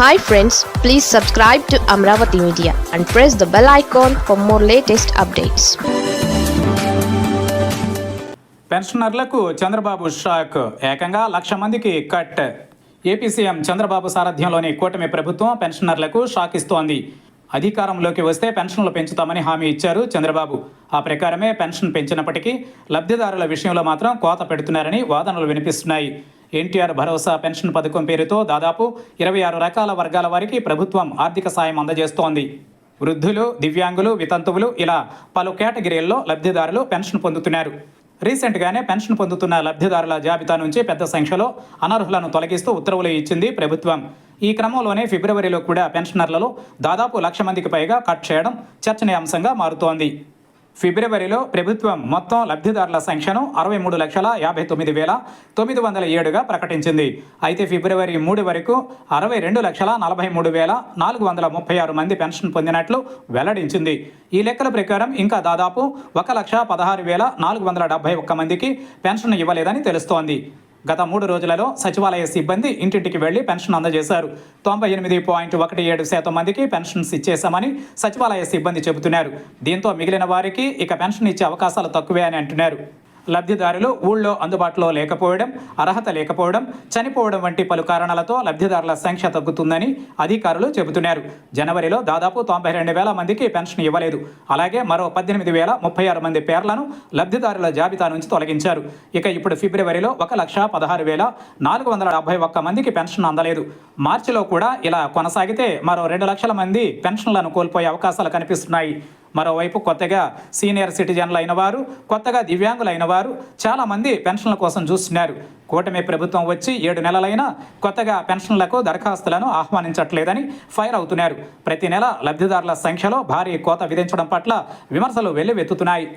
Hi friends please subscribe to Amaravati media and press the bell icon for more latest updates పెన్షనర్లకు Chandrababu shock. ఏకంగా లక్ష మందికి cut. AP CM Chandrababu సారథ్యంలోని కూటమి ప్రభుత్వం పెన్షనర్లకు షాక్ ఇస్తోంది. అధికారంలోకి వస్తే పెన్షన్లు పెంచుతామని హామీ ఇచ్చారు చంద్రబాబు. ఆ ప్రకారమే పెన్షన్ పెంచినప్పటికీ లబ్ధిదారుల విషయంలో మాత్రం కోత పెడుతున్నారని వాదనలు వినిపిస్తున్నాయి. ఎన్టీఆర్ భరోసా పెన్షన్ పథకం పేరుతో దాదాపు ఇరవై ఆరు రకాల వర్గాల వారికి ప్రభుత్వం ఆర్థిక సాయం అందజేస్తోంది. వృద్ధులు దివ్యాంగులు వితంతువులు ఇలా పలు కేటగిరీల్లో లబ్ధిదారులు పెన్షన్ పొందుతున్నారు. రీసెంట్గానే పెన్షన్ పొందుతున్న లబ్ధిదారుల జాబితా నుంచి పెద్ద సంఖ్యలో అనర్హులను తొలగిస్తూ ఉత్తర్వులు ఇచ్చింది ప్రభుత్వం. ఈ క్రమంలోనే ఫిబ్రవరిలో కూడా పెన్షనర్లలో దాదాపు లక్ష మందికి పైగా కట్ చేయడం చర్చనీయాంశంగా మారుతోంది. ఫిబ్రవరిలో ప్రభుత్వం మొత్తం లబ్ధిదారుల సంఖ్యను అరవై మూడు లక్షల యాభై తొమ్మిది వేల తొమ్మిది వందల ఏడుగా ప్రకటించింది. అయితే ఫిబ్రవరి మూడు వరకు అరవై రెండు లక్షల నలభై మూడు వేల నాలుగు వందల ముప్పై ఆరు మంది పెన్షన్ పొందినట్లు వెల్లడించింది. ఈ లెక్కల ప్రకారం ఇంకా దాదాపు ఒక లక్ష పదహారు వేల నాలుగు వందల డెబ్బై ఒక్క మందికి పెన్షన్ ఇవ్వలేదని తెలుస్తోంది. గత మూడు రోజులలో సచివాలయ సిబ్బంది ఇంటింటికి వెళ్ళి పెన్షన్ అందజేశారు. తొంభై ఎనిమిది పాయింట్ ఒకటి ఏడు శాతం మందికి పెన్షన్స్ ఇచ్చేశామని సచివాలయ సిబ్బంది చెబుతున్నారు. దీంతో మిగిలిన వారికి ఇక పెన్షన్ ఇచ్చే అవకాశాలు తక్కువే అని అంటున్నారు. లబ్ధిదారులు ఊళ్ళో అందుబాటులో లేకపోవడం అర్హత లేకపోవడం చనిపోవడం వంటి పలు కారణాలతో లబ్ధిదారుల సంఖ్య తగ్గుతుందని అధికారులు చెబుతున్నారు. జనవరిలో దాదాపు తొంభై రెండు వేల మందికి పెన్షన్ ఇవ్వలేదు. అలాగే మరో పద్దెనిమిది వేల ముప్పై ఆరు మంది పేర్లను లబ్ధిదారుల జాబితా నుంచి తొలగించారు. ఇక ఇప్పుడు ఫిబ్రవరిలో ఒక లక్ష పదహారు వేల నాలుగు వందల డెబ్బై ఒక్క మందికి పెన్షన్ అందలేదు. మార్చిలో కూడా ఇలా కొనసాగితే మరో రెండు లక్షల మంది పెన్షన్లను కోల్పోయే అవకాశాలు కనిపిస్తున్నాయి. మరోవైపు కొత్తగా సీనియర్ సిటిజన్లు అయిన వారు కొత్తగా దివ్యాంగులైన వారు చాలామంది పెన్షన్ల కోసం చూస్తున్నారు. కూటమి ప్రభుత్వం వచ్చి ఏడు నెలలైనా కొత్తగా పెన్షన్లకు దరఖాస్తులను ఆహ్వానించట్లేదని ఫైర్ అవుతున్నారు. ప్రతి నెల లబ్ధిదారుల సంఖ్యలో భారీ కోత విధించడం పట్ల విమర్శలు వెల్లువెత్తుతున్నాయి.